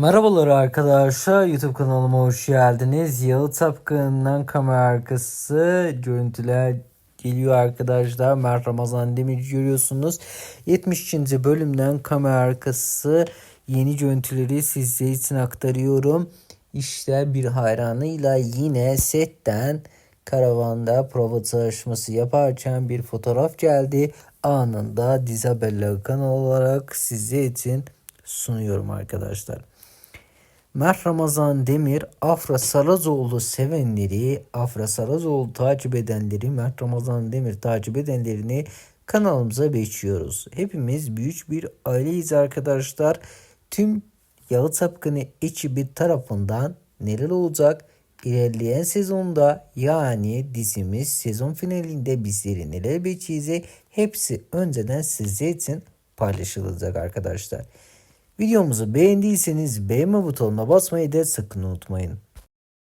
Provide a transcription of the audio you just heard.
Merhabalar arkadaşlar YouTube kanalıma hoş geldiniz. Yalı Tapkın'dan kamera arkası görüntüler geliyor arkadaşlar. Mert Ramazan Demir görüyorsunuz. 70. bölümden kamera arkası yeni görüntüleri sizler için aktarıyorum. İşte bir hayranıyla yine setten karavanda prova çalışması yaparken bir fotoğraf geldi. Anında Dizabella kanal olarak sizler için sunuyorum arkadaşlar. Mert Ramazan Demir, Afra Sarazoğlu sevenleri, Afra Sarazoğlu takip edenleri, Mert Ramazan Demir takip edenlerini kanalımıza bekliyoruz. Hepimiz büyük bir aileyiz arkadaşlar. Tüm Yalı Tapkını ekibi tarafından neler olacak? İlerleyen sezonda yani dizimiz sezon finalinde bizleri neler bekleyecek? Hepsi önceden sizler için paylaşılacak arkadaşlar. Videomuzu beğendiyseniz beğenme butonuna basmayı da sakın unutmayın.